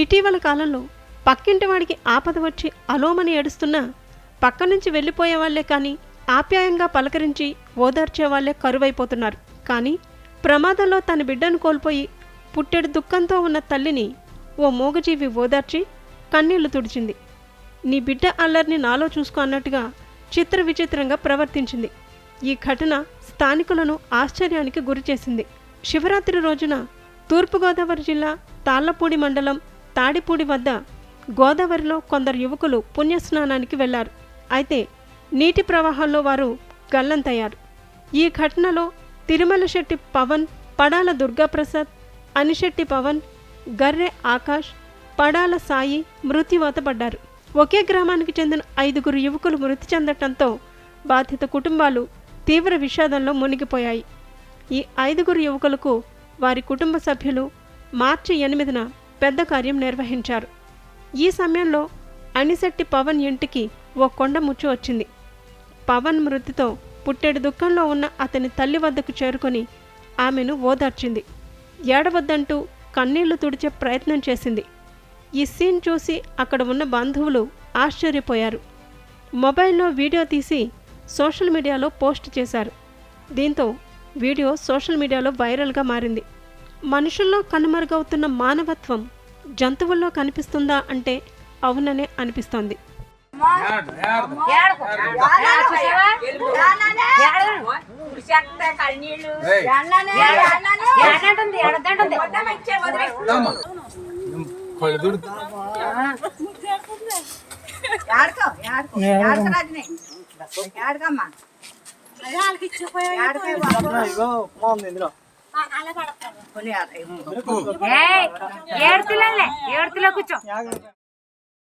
ఇటీవల కాలంలో పక్కింటి వాడికి ఆపద వచ్చి అలోమని ఏడుస్తున్నా పక్క నుంచి వెళ్ళిపోయేవాళ్ళే కానీ ఆప్యాయంగా పలకరించి ఓదార్చే వాళ్ళే కరువైపోతున్నారు. కానీ ప్రమాదంలో తన బిడ్డను కోల్పోయి పుట్టెడు దుఃఖంతో ఉన్న తల్లిని ఓ మూగజీవి ఓదార్చి కన్నీళ్ళు తుడిచింది. నీ బిడ్డ అల్లరిని నాలో చూసుకో అన్నట్టుగా చిత్ర విచిత్రంగా ప్రవర్తించింది. ఈ ఘటన స్థానికులను ఆశ్చర్యానికి గురిచేసింది. శివరాత్రి రోజున తూర్పుగోదావరి జిల్లా తాళ్ళపూడి మండలం తాడిపూడి వద్ద గోదావరిలో కొందరు యువకులు పుణ్యస్నానానికి వెళ్ళారు. అయితే నీటి ప్రవాహంలో వారు గల్లంతయ్యారు. ఈ ఘటనలో తిరుమల శెట్టి పవన్ పడాల దుర్గాప్రసాద్ అనిశెట్టి పవన్ గర్రె ఆకాష్ పడాల సాయి మృత్యువాత పడ్డారు. ఒకే గ్రామానికి చెందిన ఐదుగురు యువకులు మృతి చెందటంతో బాధిత కుటుంబాలు తీవ్ర విషాదంలో మునిగిపోయాయి. ఈ ఐదుగురు యువకులకు వారి కుటుంబ సభ్యులు మార్చి ఎనిమిదిన పెద్ద కార్యం నిర్వహించారు. ఈ సమయంలో అనిశెట్టి పవన్ ఇంటికి ఓ కొండ ముచ్చు వచ్చింది. పవన్ మృతితో పుట్టెడు దుఃఖంలో ఉన్న అతని తల్లి వద్దకు చేరుకొని ఆమెను ఓదార్చింది. ఏడవద్దంటూ కన్నీళ్ళు తుడిచే ప్రయత్నం చేసింది. ఈ సీన్ చూసి అక్కడ ఉన్న బంధువులు ఆశ్చర్యపోయారు. మొబైల్లో వీడియో తీసి సోషల్ మీడియాలో పోస్ట్ చేశారు. దీంతో వీడియో సోషల్ మీడియాలో వైరల్గా మారింది. మనుషుల్లో కనుమరుగవుతున్న మానవత్వం జంతువుల్లో కనిపిస్తుందా అంటే అవుననే అనిపిస్తోంది. కళ్ళు దుడు ఏడు పిల్లలే ఏడు పిల్ల కూర్చో